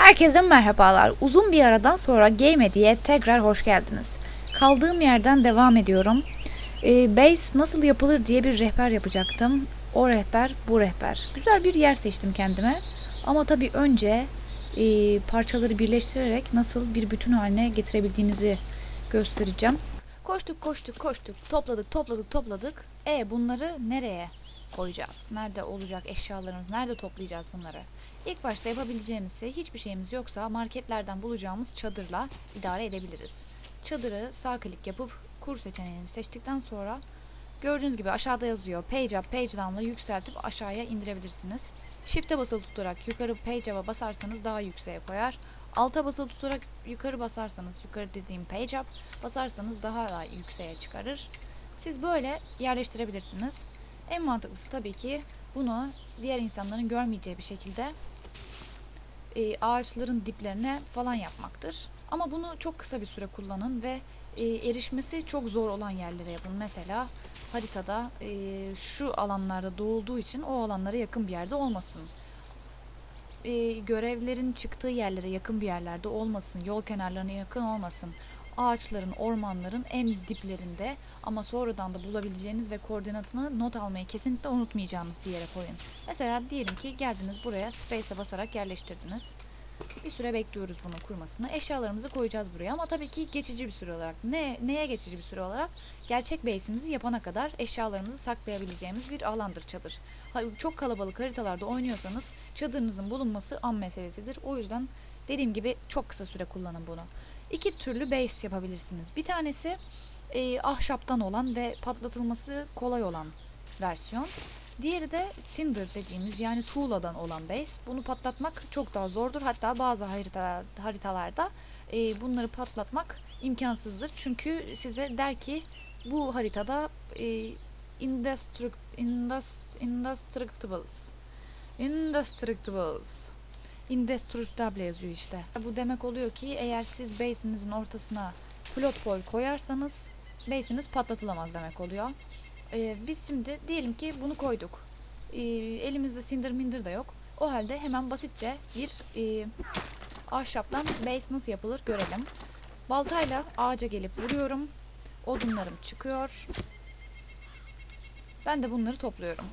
Herkese merhabalar. Uzun bir aradan sonra Game diye tekrar hoş geldiniz. Kaldığım yerden devam ediyorum. Ee, base nasıl yapılır diye bir rehber yapacaktım. O rehber bu rehber. Güzel bir yer seçtim kendime. Ama tabii önce e, parçaları birleştirerek nasıl bir bütün haline getirebildiğinizi göstereceğim. Koştuk koştuk koştuk topladık topladık topladık. E bunları nereye koyacağız? Nerede olacak eşyalarımız? Nerede toplayacağız bunları? İlk başta yapabileceğimiz şey hiçbir şeyimiz yoksa marketlerden bulacağımız çadırla idare edebiliriz. Çadırı sağ klik yapıp kur seçeneğini seçtikten sonra gördüğünüz gibi aşağıda yazıyor. Page up, page down'la yükseltip aşağıya indirebilirsiniz. Shift'e basılı tutarak yukarı page up'a basarsanız daha yükseğe koyar. Alta basılı tutarak yukarı basarsanız, yukarı dediğim page up, basarsanız daha da yükseğe çıkarır. Siz böyle yerleştirebilirsiniz. En mantıklısı tabii ki bunu diğer insanların görmeyeceği bir şekilde e, ağaçların diplerine falan yapmaktır. Ama bunu çok kısa bir süre kullanın ve e, erişmesi çok zor olan yerlere yapın. Mesela haritada e, şu alanlarda doğulduğu için o alanlara yakın bir yerde olmasın. E, görevlerin çıktığı yerlere yakın bir yerlerde olmasın. Yol kenarlarına yakın olmasın. Ağaçların, ormanların en diplerinde ama sonradan da bulabileceğiniz ve koordinatını not almayı kesinlikle unutmayacağınız bir yere koyun. Mesela diyelim ki geldiniz buraya space'e basarak yerleştirdiniz. Bir süre bekliyoruz bunun kurmasını. Eşyalarımızı koyacağız buraya ama tabii ki geçici bir süre olarak. Ne neye geçici bir süre olarak? Gerçek base'imizi yapana kadar eşyalarımızı saklayabileceğimiz bir alandır çadır. Çok kalabalık haritalarda oynuyorsanız çadırınızın bulunması an meselesidir. O yüzden dediğim gibi çok kısa süre kullanın bunu. İki türlü base yapabilirsiniz. Bir tanesi e, ahşaptan olan ve patlatılması kolay olan versiyon. Diğeri de cinder dediğimiz yani tuğladan olan base. Bunu patlatmak çok daha zordur. Hatta bazı harita, haritalarda e, bunları patlatmak imkansızdır. Çünkü size der ki bu haritada e, indestruct, indust, indestructibles indestructibles indestructible yazıyor işte. Bu demek oluyor ki eğer siz base'inizin ortasına plot ball koyarsanız base'iniz patlatılamaz demek oluyor. Ee, biz şimdi diyelim ki bunu koyduk. Ee, elimizde sindir mindir de yok. O halde hemen basitçe bir e, ahşaptan base nasıl yapılır görelim. Baltayla ağaca gelip vuruyorum. Odunlarım çıkıyor. Ben de bunları topluyorum.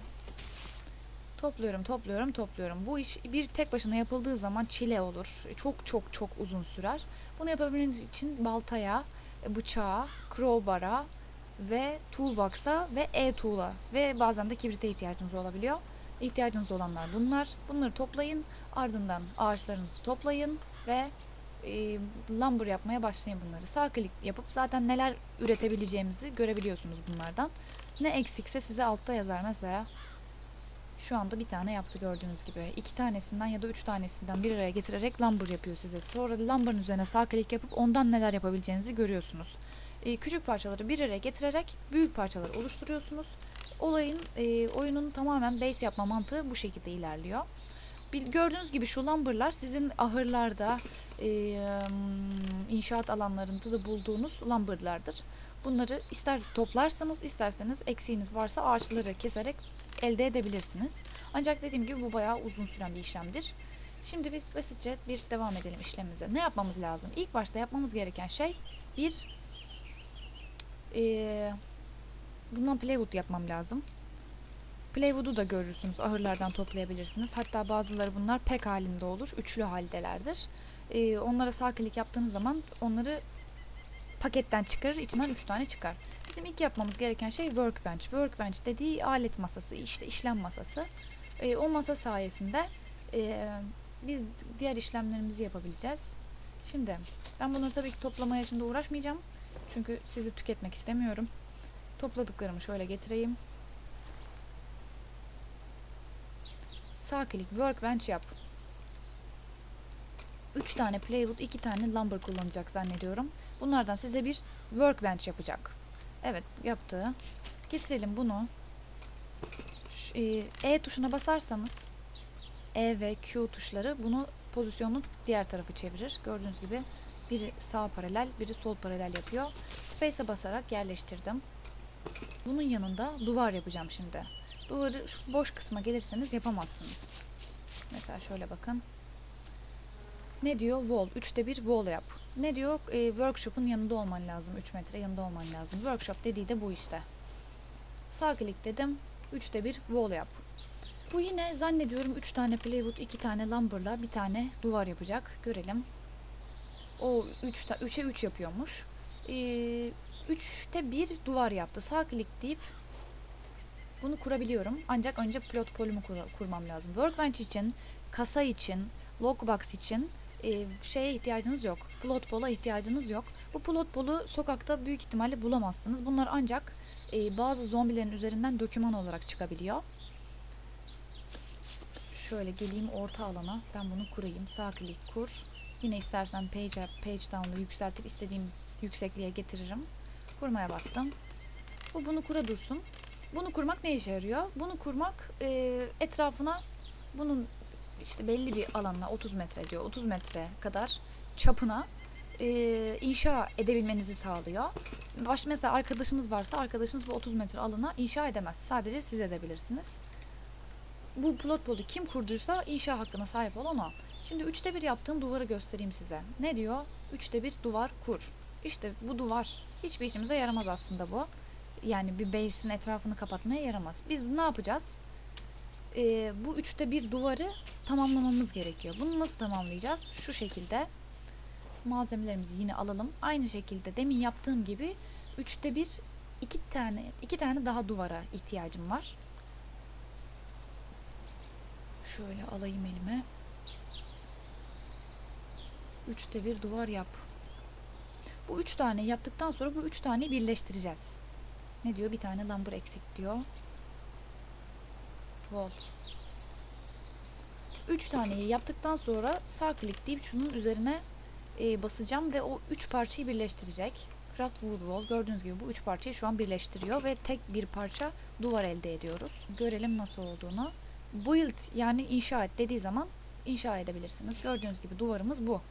Topluyorum, topluyorum, topluyorum. Bu iş bir tek başına yapıldığı zaman çile olur. Çok çok çok uzun sürer. Bunu yapabilmeniz için baltaya, bıçağa, crowbar'a ve toolbox'a ve e-tool'a ve bazen de kibrite ihtiyacınız olabiliyor. İhtiyacınız olanlar bunlar. Bunları toplayın. Ardından ağaçlarınızı toplayın ve e, lumber yapmaya başlayın bunları. Sağ klik yapıp zaten neler üretebileceğimizi görebiliyorsunuz bunlardan. Ne eksikse size altta yazar mesela. Şu anda bir tane yaptı gördüğünüz gibi. İki tanesinden ya da üç tanesinden bir araya getirerek lumber yapıyor size. Sonra lumber'ın üzerine sağ klik yapıp ondan neler yapabileceğinizi görüyorsunuz. Ee, küçük parçaları bir araya getirerek büyük parçalar oluşturuyorsunuz. Olayın, e, oyunun tamamen base yapma mantığı bu şekilde ilerliyor. Gördüğünüz gibi şu lumber'lar sizin ahırlarda, e, inşaat alanlarında da bulduğunuz lumber'lardır. Bunları ister toplarsanız isterseniz eksiğiniz varsa ağaçları keserek elde edebilirsiniz. Ancak dediğim gibi bu bayağı uzun süren bir işlemdir. Şimdi biz basitçe bir devam edelim işlemimize. Ne yapmamız lazım? İlk başta yapmamız gereken şey bir eee bundan plywood yapmam lazım. Plywood'u da görürsünüz. Ahırlardan toplayabilirsiniz. Hatta bazıları bunlar pek halinde olur. Üçlü haldelerdir. Eee, onlara sağ klik yaptığınız zaman onları paketten çıkarır. içinden üç tane çıkar. Bizim ilk yapmamız gereken şey workbench. Workbench dediği alet masası, işte işlem masası. Ee, o masa sayesinde e, biz diğer işlemlerimizi yapabileceğiz. Şimdi ben bunları tabii ki toplamaya şimdi uğraşmayacağım. Çünkü sizi tüketmek istemiyorum. Topladıklarımı şöyle getireyim. Sağ klik workbench yap. 3 tane plywood, 2 tane lumber kullanacak zannediyorum. Bunlardan size bir workbench yapacak. Evet yaptı. Getirelim bunu. Ş- e, E tuşuna basarsanız E ve Q tuşları bunu pozisyonu diğer tarafı çevirir. Gördüğünüz gibi biri sağ paralel, biri sol paralel yapıyor. Space'e basarak yerleştirdim. Bunun yanında duvar yapacağım şimdi. Duvarı şu boş kısma gelirseniz yapamazsınız. Mesela şöyle bakın. Ne diyor? Wall. Üçte bir wall yap. Ne diyor? E, workshop'un yanında olman lazım. 3 metre yanında olman lazım. Workshop dediği de bu işte. Sağ klik dedim. Üçte bir wall yap. Bu yine zannediyorum 3 tane plywood, 2 tane lumber'la bir tane duvar yapacak. Görelim. O 3 3'e 3 yapıyormuş. Ee, 3'te bir duvar yaptı. Sağ klik deyip bunu kurabiliyorum. Ancak önce plot polümü kur- kurmam lazım. Workbench için, kasa için, logbox için e, şeye ihtiyacınız yok. Plot pola ihtiyacınız yok. Bu plot polu sokakta büyük ihtimalle bulamazsınız. Bunlar ancak e, bazı zombilerin üzerinden döküman olarak çıkabiliyor. Şöyle geleyim orta alana. Ben bunu kurayım. Sağ klik kur. Yine istersen page up, page down'la yükseltip istediğim yüksekliğe getiririm. Kurmaya bastım. Bu bunu kura dursun. Bunu kurmak ne işe yarıyor? Bunu kurmak e, etrafına bunun işte belli bir alanına 30 metre diyor. 30 metre kadar çapına e, inşa edebilmenizi sağlıyor. Baş mesela arkadaşınız varsa arkadaşınız bu 30 metre alana inşa edemez. Sadece siz edebilirsiniz. Bu plot polu kim kurduysa inşa hakkına sahip ol ama şimdi üçte bir yaptığım duvarı göstereyim size. Ne diyor? Üçte bir duvar kur. İşte bu duvar hiçbir işimize yaramaz aslında bu. Yani bir base'in etrafını kapatmaya yaramaz. Biz ne yapacağız? Ee, bu üçte bir duvarı tamamlamamız gerekiyor. Bunu nasıl tamamlayacağız? Şu şekilde malzemelerimizi yine alalım. Aynı şekilde demin yaptığım gibi üçte bir iki tane iki tane daha duvara ihtiyacım var. Şöyle alayım elime. Üçte bir duvar yap. Bu üç tane yaptıktan sonra bu üç tane birleştireceğiz. Ne diyor? Bir tane lumber eksik diyor. Wall. Üç taneyi yaptıktan sonra sağ klik deyip şunun üzerine e, basacağım ve o üç parçayı birleştirecek. Craft Wood Wall gördüğünüz gibi bu üç parçayı şu an birleştiriyor ve tek bir parça duvar elde ediyoruz. Görelim nasıl olduğunu. Build yani inşa et dediği zaman inşa edebilirsiniz. Gördüğünüz gibi duvarımız bu.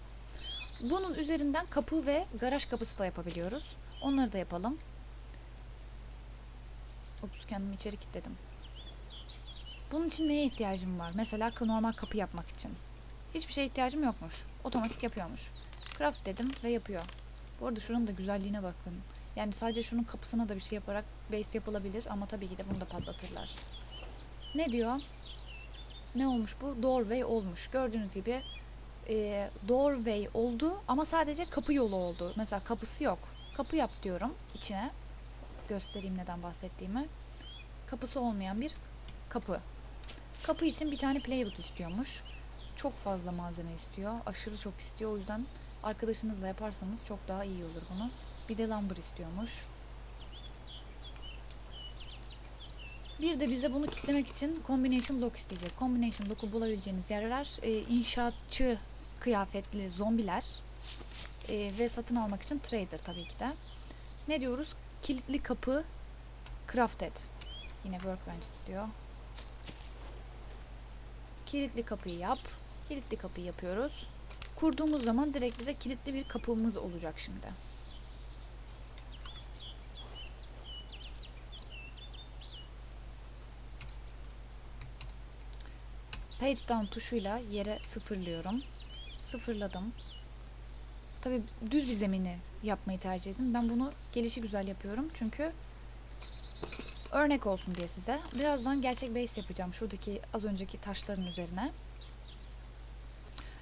Bunun üzerinden kapı ve garaj kapısı da yapabiliyoruz. Onları da yapalım. Ups kendimi içeri kilitledim. Bunun için neye ihtiyacım var? Mesela normal kapı yapmak için. Hiçbir şeye ihtiyacım yokmuş. Otomatik yapıyormuş. Craft dedim ve yapıyor. Bu arada şuranın da güzelliğine bakın. Yani sadece şunun kapısına da bir şey yaparak base yapılabilir ama tabii ki de bunu da patlatırlar. Ne diyor? Ne olmuş bu? Doorway olmuş. Gördüğünüz gibi e, doorway oldu ama sadece kapı yolu oldu. Mesela kapısı yok. Kapı yap diyorum içine. Göstereyim neden bahsettiğimi. Kapısı olmayan bir kapı. Kapı için bir tane plywood istiyormuş. Çok fazla malzeme istiyor. Aşırı çok istiyor. O yüzden arkadaşınızla yaparsanız çok daha iyi olur bunu. Bir de lumber istiyormuş. Bir de bize bunu kitlemek için combination lock isteyecek. Combination lock'u bulabileceğiniz yerler e, inşaatçı kıyafetli zombiler e, ve satın almak için trader tabii ki de. Ne diyoruz? Kilitli kapı crafted. Yine workbench istiyor. Kilitli kapıyı yap. Kilitli kapıyı yapıyoruz. Kurduğumuz zaman direkt bize kilitli bir kapımız olacak şimdi. Page down tuşuyla yere sıfırlıyorum. Sıfırladım. Tabi düz bir zemini yapmayı tercih edin. Ben bunu gelişi güzel yapıyorum. Çünkü örnek olsun diye size. Birazdan gerçek base yapacağım. Şuradaki az önceki taşların üzerine.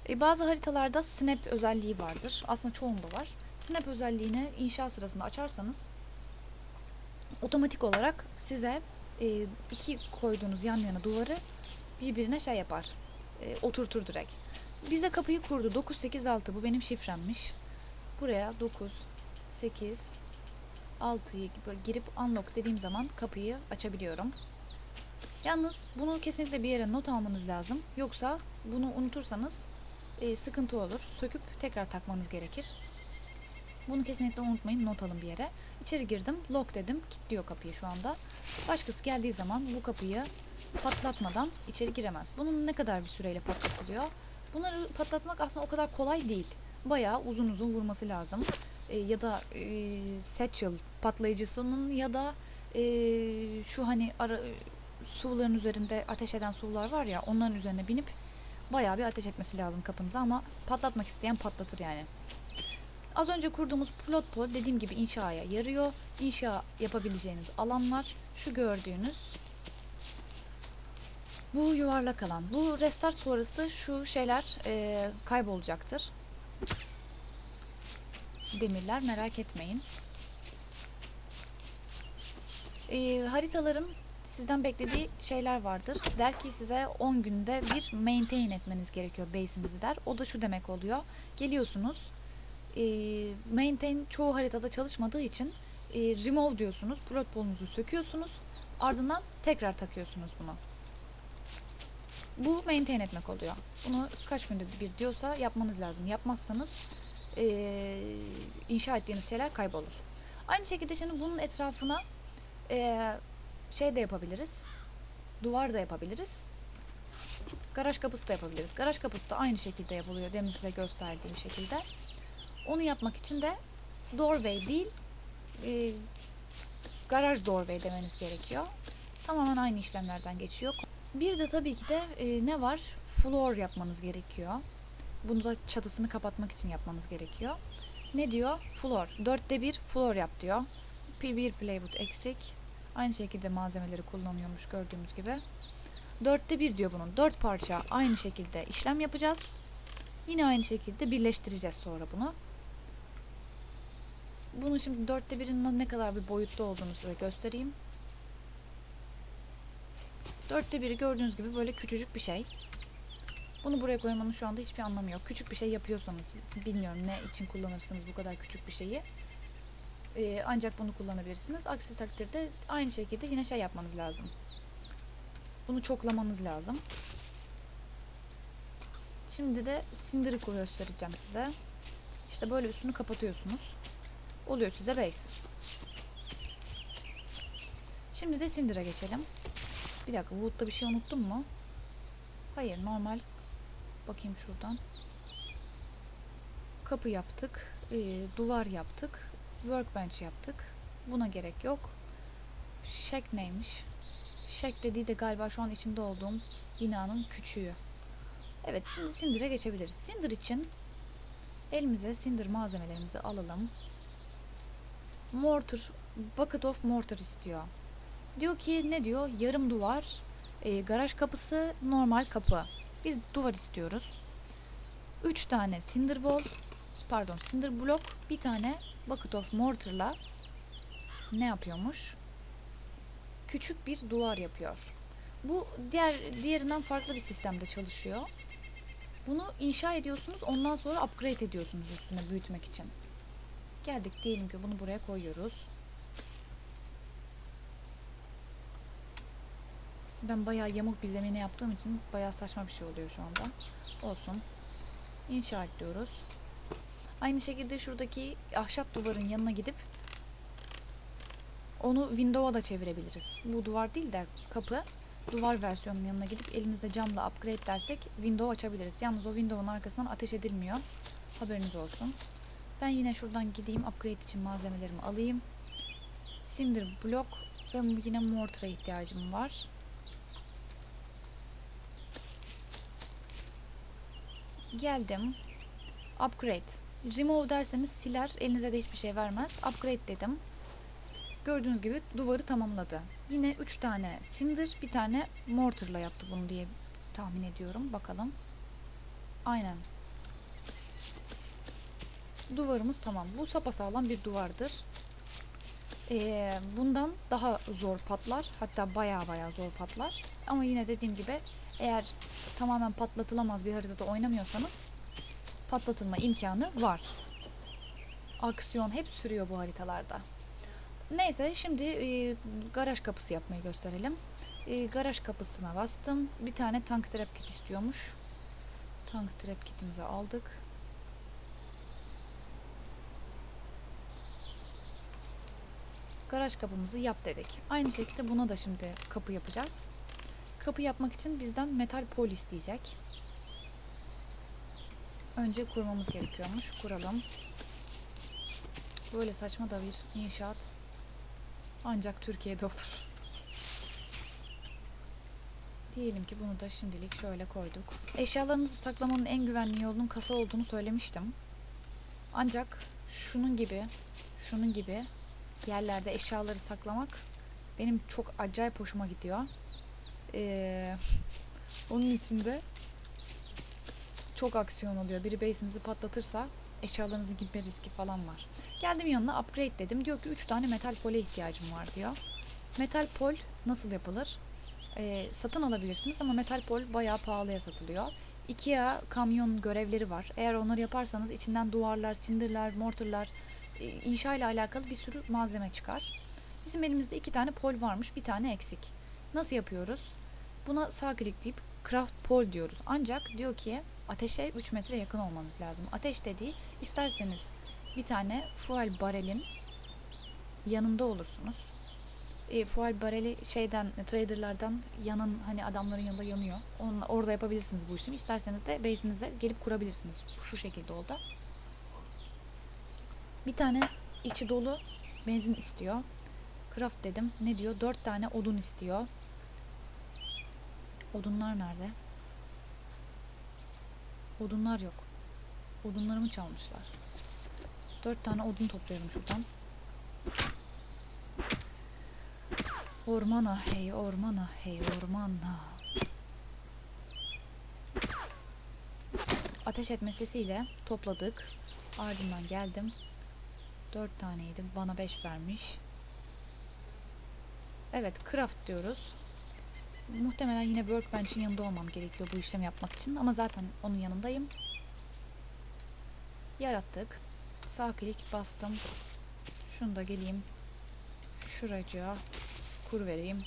E, bazı haritalarda snap özelliği vardır. Aslında çoğunda var. Snap özelliğini inşa sırasında açarsanız otomatik olarak size e, iki koyduğunuz yan yana duvarı birbirine şey yapar. E, oturtur direkt. Bize kapıyı kurdu. 986 bu benim şifremmiş. Buraya 9 8 6'yı girip unlock dediğim zaman kapıyı açabiliyorum. Yalnız bunu kesinlikle bir yere not almanız lazım. Yoksa bunu unutursanız e, sıkıntı olur. Söküp tekrar takmanız gerekir. Bunu kesinlikle unutmayın. Not alın bir yere. İçeri girdim. Lock dedim. Kilitliyor kapıyı şu anda. Başkası geldiği zaman bu kapıyı patlatmadan içeri giremez. Bunun ne kadar bir süreyle patlatılıyor? Bunları patlatmak aslında o kadar kolay değil. Bayağı uzun uzun vurması lazım. E, ya da e, satchel patlayıcısının ya da e, şu hani ara, suların üzerinde ateş eden sular var ya onların üzerine binip bayağı bir ateş etmesi lazım kapınıza ama patlatmak isteyen patlatır yani. Az önce kurduğumuz plot pol dediğim gibi inşaya yarıyor. İnşa yapabileceğiniz alanlar şu gördüğünüz bu yuvarlak alan. Bu restart sonrası şu şeyler e, kaybolacaktır. Demirler merak etmeyin. E, haritaların sizden beklediği şeyler vardır. Der ki size 10 günde bir maintain etmeniz gerekiyor base'inizi der. O da şu demek oluyor. Geliyorsunuz. E, maintain çoğu haritada çalışmadığı için e, remove diyorsunuz. Plot polunuzu söküyorsunuz. Ardından tekrar takıyorsunuz bunu. Bu maintain etmek oluyor. Bunu kaç günde bir diyorsa yapmanız lazım. Yapmazsanız e, inşa ettiğiniz şeyler kaybolur. Aynı şekilde şimdi bunun etrafına e, şey de yapabiliriz. Duvar da yapabiliriz. Garaj kapısı da yapabiliriz. Garaj kapısı da aynı şekilde yapılıyor. Demin size gösterdiğim şekilde. Onu yapmak için de doorway değil e, garaj doorway demeniz gerekiyor. Tamamen aynı işlemlerden geçiyor. Bir de tabii ki de e, ne var? Floor yapmanız gerekiyor. Bunu da çatısını kapatmak için yapmanız gerekiyor. Ne diyor? Floor. Dörtte bir floor yap diyor. Bir plywood eksik. Aynı şekilde malzemeleri kullanıyormuş gördüğümüz gibi. Dörtte bir diyor bunun. Dört parça aynı şekilde işlem yapacağız. Yine aynı şekilde birleştireceğiz sonra bunu. Bunun şimdi dörtte birinin ne kadar bir boyutta olduğunu size göstereyim. Dörtte biri gördüğünüz gibi böyle küçücük bir şey. Bunu buraya koymanın şu anda hiçbir anlamı yok. Küçük bir şey yapıyorsanız, bilmiyorum ne için kullanırsınız bu kadar küçük bir şeyi. Ee, ancak bunu kullanabilirsiniz. Aksi takdirde aynı şekilde yine şey yapmanız lazım. Bunu çoklamanız lazım. Şimdi de sindir'i göstereceğim size. İşte böyle üstünü kapatıyorsunuz. Oluyor size base. Şimdi de sindir'e geçelim. Bir dakika Wood'da bir şey unuttum mu? Hayır normal. Bakayım şuradan. Kapı yaptık. e, duvar yaptık. Workbench yaptık. Buna gerek yok. Shack neymiş? Shack dediği de galiba şu an içinde olduğum binanın küçüğü. Evet şimdi Cinder'e geçebiliriz. Cinder için elimize Cinder malzemelerimizi alalım. Mortar, bucket of mortar istiyor. Diyor ki ne diyor? Yarım duvar, e, garaj kapısı, normal kapı. Biz duvar istiyoruz. 3 tane cinder wall, pardon cinder block, bir tane bucket of mortar'la ne yapıyormuş? Küçük bir duvar yapıyor. Bu diğer diğerinden farklı bir sistemde çalışıyor. Bunu inşa ediyorsunuz, ondan sonra upgrade ediyorsunuz üstüne büyütmek için. Geldik diyelim ki bunu buraya koyuyoruz. Ben bayağı yamuk bir zemine yaptığım için bayağı saçma bir şey oluyor şu anda. Olsun. İnşa et diyoruz. Aynı şekilde şuradaki ahşap duvarın yanına gidip onu window'a da çevirebiliriz. Bu duvar değil de kapı duvar versiyonunun yanına gidip elimizde camla upgrade dersek window açabiliriz. Yalnız o window'un arkasından ateş edilmiyor. Haberiniz olsun. Ben yine şuradan gideyim upgrade için malzemelerimi alayım. Cinder block ve yine mortar'a ihtiyacım var. Geldim. Upgrade. Remove derseniz siler. Elinize de hiçbir şey vermez. Upgrade dedim. Gördüğünüz gibi duvarı tamamladı. Yine 3 tane cinder, bir tane mortarla yaptı bunu diye tahmin ediyorum. Bakalım. Aynen. Duvarımız tamam. Bu sapasağlam bir duvardır. Ee, bundan daha zor patlar. Hatta baya baya zor patlar. Ama yine dediğim gibi eğer tamamen patlatılamaz bir haritada oynamıyorsanız patlatılma imkanı var. Aksiyon hep sürüyor bu haritalarda. Neyse şimdi e, garaj kapısı yapmayı gösterelim. E, garaj kapısına bastım. Bir tane tank trap kit istiyormuş. Tank trap kitimizi aldık. Garaj kapımızı yap dedik. Aynı şekilde buna da şimdi kapı yapacağız. Kapı yapmak için bizden metal pol isteyecek. Önce kurmamız gerekiyormuş. Kuralım. Böyle saçma da bir inşaat ancak Türkiye'de olur. Diyelim ki bunu da şimdilik şöyle koyduk. Eşyalarınızı saklamanın en güvenli yolunun kasa olduğunu söylemiştim. Ancak şunun gibi, şunun gibi yerlerde eşyaları saklamak benim çok acayip hoşuma gidiyor. Ee, onun için de çok aksiyon oluyor. Biri base'inizi patlatırsa eşyalarınızın gitme riski falan var. Geldim yanına upgrade dedim. Diyor ki 3 tane metal pole ihtiyacım var diyor. Metal pol nasıl yapılır? Ee, satın alabilirsiniz ama metal pol bayağı pahalıya satılıyor. IKEA kamyon görevleri var. Eğer onları yaparsanız içinden duvarlar, sindirler, mortarlar, e, inşa ile alakalı bir sürü malzeme çıkar. Bizim elimizde iki tane pol varmış, bir tane eksik. Nasıl yapıyoruz? Buna sağ klikleyip craft pole diyoruz. Ancak diyor ki ateşe 3 metre yakın olmanız lazım. Ateş dediği isterseniz bir tane fuel barelin yanında olursunuz. E, fuel bareli şeyden traderlardan yanın hani adamların yanında yanıyor. Onunla, orada yapabilirsiniz bu işlemi. İsterseniz de base'inize gelip kurabilirsiniz. Şu şekilde oldu. Bir tane içi dolu benzin istiyor. Craft dedim. Ne diyor? Dört tane odun istiyor. Odunlar nerede? Odunlar yok. Odunlarımı çalmışlar. Dört tane odun toplayalım şuradan. Ormana hey ormana hey ormana. Ateş etme sesiyle topladık. Ardından geldim. Dört taneydi. Bana beş vermiş. Evet craft diyoruz. Muhtemelen yine workbench'in yanında olmam gerekiyor bu işlemi yapmak için. Ama zaten onun yanındayım. Yarattık. Sağ klik bastım. Şunu da geleyim. Şuracığa kur vereyim.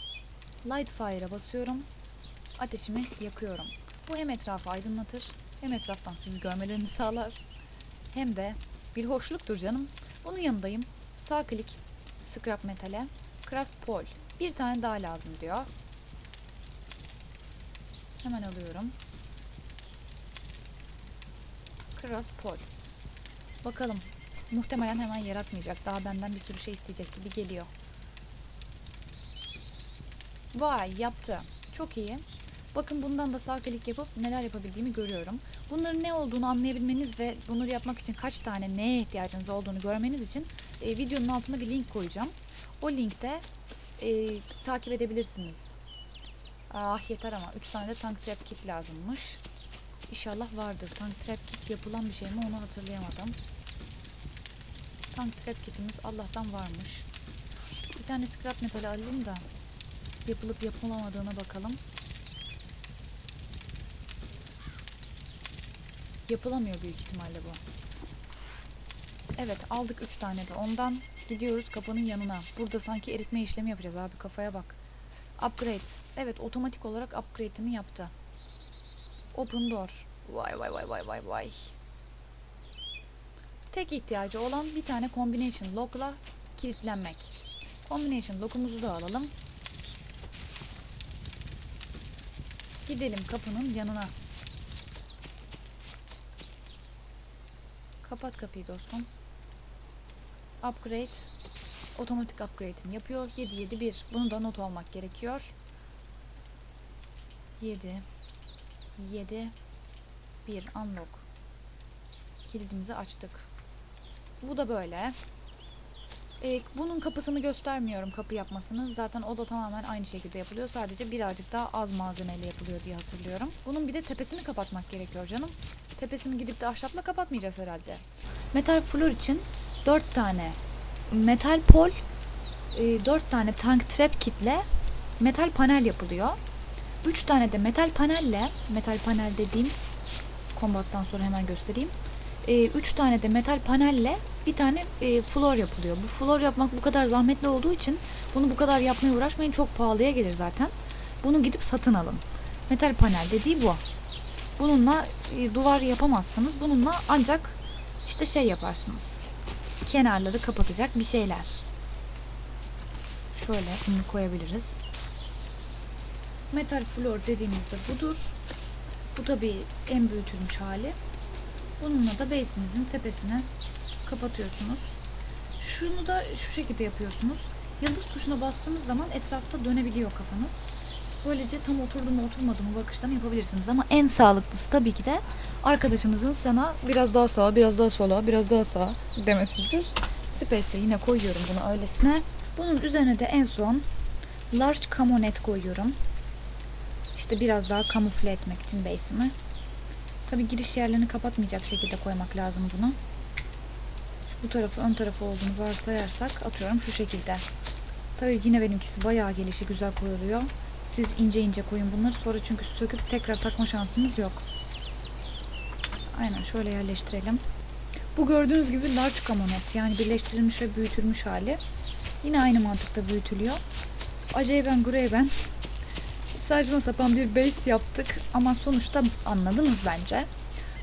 Light fire'a basıyorum. Ateşimi yakıyorum. Bu hem etrafı aydınlatır hem etraftan sizi görmelerini sağlar. Hem de bir hoşluktur canım. Bunun yanındayım. Sağ klik scrap metale. Craft pole. Bir tane daha lazım diyor. Hemen alıyorum. Craft pole. Bakalım. Muhtemelen hemen yaratmayacak. Daha benden bir sürü şey isteyecek gibi geliyor. Vay yaptı. Çok iyi. Bakın bundan da sağ klik yapıp neler yapabildiğimi görüyorum. Bunların ne olduğunu anlayabilmeniz ve bunları yapmak için kaç tane neye ihtiyacınız olduğunu görmeniz için e, videonun altına bir link koyacağım. O linkte e, takip edebilirsiniz. Ah yeter ama 3 tane de tank trap kit lazımmış. İnşallah vardır. Tank trap kit yapılan bir şey mi onu hatırlayamadım. Tank trap kitimiz Allah'tan varmış. Bir tane scrap metal alayım da yapılıp yapılamadığına bakalım. Yapılamıyor büyük ihtimalle bu. Evet aldık 3 tane de ondan. Gidiyoruz kapının yanına. Burada sanki eritme işlemi yapacağız abi kafaya bak. Upgrade. Evet otomatik olarak upgrade'ini yaptı. Open door. Vay vay vay vay vay vay. Tek ihtiyacı olan bir tane combination lock'la kilitlenmek. Combination lock'umuzu da alalım. Gidelim kapının yanına. Kapat kapıyı dostum. Upgrade. Otomatik upgrade'ini yapıyor. 771. Bunu da not almak gerekiyor. 7 7 1 unlock. Kilidimizi açtık. Bu da böyle. Ee, bunun kapısını göstermiyorum kapı yapmasını. Zaten o da tamamen aynı şekilde yapılıyor. Sadece birazcık daha az malzemeyle yapılıyor diye hatırlıyorum. Bunun bir de tepesini kapatmak gerekiyor canım. Tepesini gidip de ahşapla kapatmayacağız herhalde. Metal flor için 4 tane metal pol, 4 tane tank trap kitle metal panel yapılıyor. 3 tane de metal panelle, metal panel dediğim kombattan sonra hemen göstereyim. 3 tane de metal panelle bir tane e, flor yapılıyor. Bu flor yapmak bu kadar zahmetli olduğu için bunu bu kadar yapmaya uğraşmayın. Çok pahalıya gelir zaten. Bunu gidip satın alın. Metal panel dediği bu. Bununla e, duvar yapamazsınız. Bununla ancak işte şey yaparsınız. Kenarları kapatacak bir şeyler. Şöyle bunu koyabiliriz. Metal flor dediğimizde budur. Bu tabii en büyütülmüş hali. Bununla da base'inizin tepesine kapatıyorsunuz. Şunu da şu şekilde yapıyorsunuz. Yıldız tuşuna bastığınız zaman etrafta dönebiliyor kafanız. Böylece tam oturdu mu oturmadı mı bakıştan yapabilirsiniz. Ama en sağlıklısı tabii ki de arkadaşınızın sana biraz daha sağa, biraz daha sola, biraz daha sağa demesidir. Space'te yine koyuyorum bunu öylesine. Bunun üzerine de en son large camonet koyuyorum. İşte biraz daha kamufle etmek için base'imi. Tabii giriş yerlerini kapatmayacak şekilde koymak lazım bunu. Şu bu tarafı ön tarafı olduğunu varsayarsak atıyorum şu şekilde. Tabii yine benimkisi bayağı gelişi güzel koyuluyor. Siz ince ince koyun bunları sonra çünkü söküp tekrar takma şansınız yok. Aynen şöyle yerleştirelim. Bu gördüğünüz gibi large camonet yani birleştirilmiş ve büyütülmüş hali. Yine aynı mantıkta büyütülüyor. Acayben Greyben saçma sapan bir base yaptık ama sonuçta anladınız bence.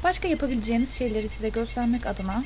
Başka yapabileceğimiz şeyleri size göstermek adına